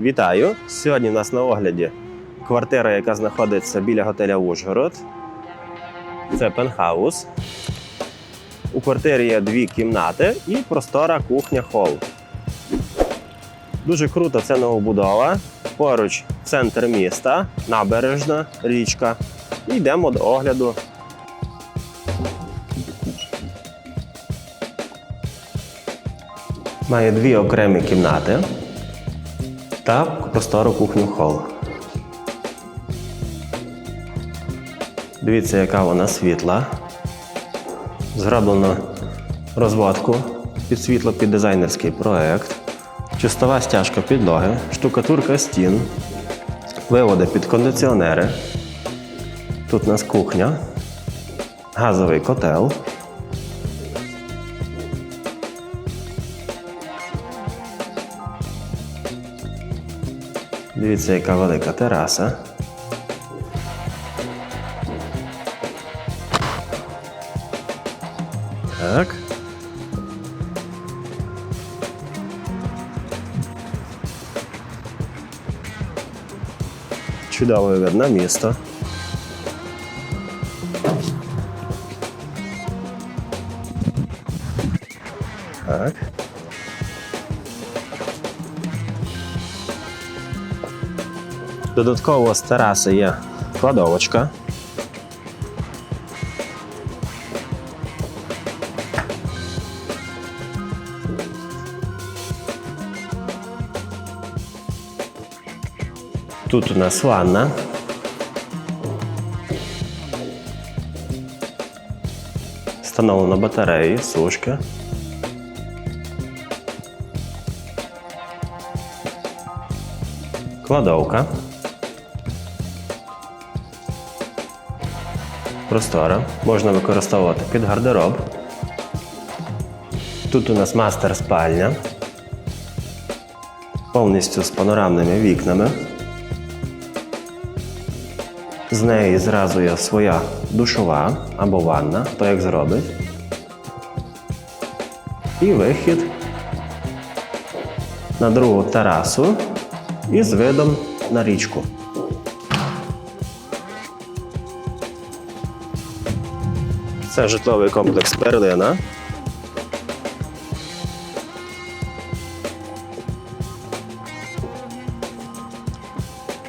Вітаю! Сьогодні в нас на огляді квартира, яка знаходиться біля готеля Ужгород. Це пентхаус. У квартирі є дві кімнати і простора кухня-хол. Дуже круто це новобудова. Поруч центр міста, набережна, річка. І йдемо до огляду. Має дві окремі кімнати та простору кухню хол. Дивіться, яка вона світла. Зроблено розводку під світло під дизайнерський проект, чистова стяжка підлоги, штукатурка стін, виводи під кондиціонери. Тут у нас кухня, газовий котел. Дивіться, яка велика тераса. Так. Чудовий вид на місто. Так. Додатково з тераси є кладовочка. Тут у нас ванна. Встановлено батареї, сушки. Кладовка. Простора. Можна використовувати під гардероб. Тут у нас мастер спальня. Повністю з панорамними вікнами. З неї зразу є своя душова або ванна, хто як зробить. І вихід на другу терасу із видом на річку. Це житловий комплекс Перлина.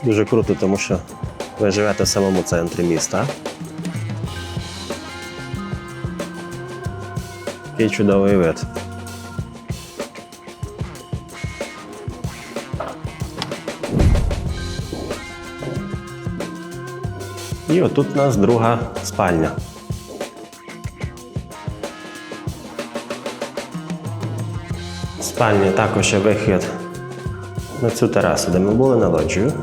Дуже круто, тому що ви живете в самому центрі міста. Який чудовий вид. І отут у нас друга спальня. Спальня також є вихід на цю терасу, де ми були на лоджію,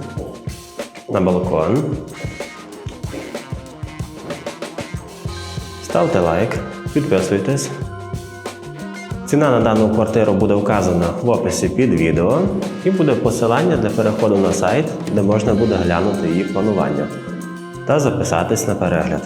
на балкон. Ставте лайк, підписуйтесь. Ціна на дану квартиру буде вказана в описі під відео і буде посилання для переходу на сайт, де можна буде глянути її планування та записатись на перегляд.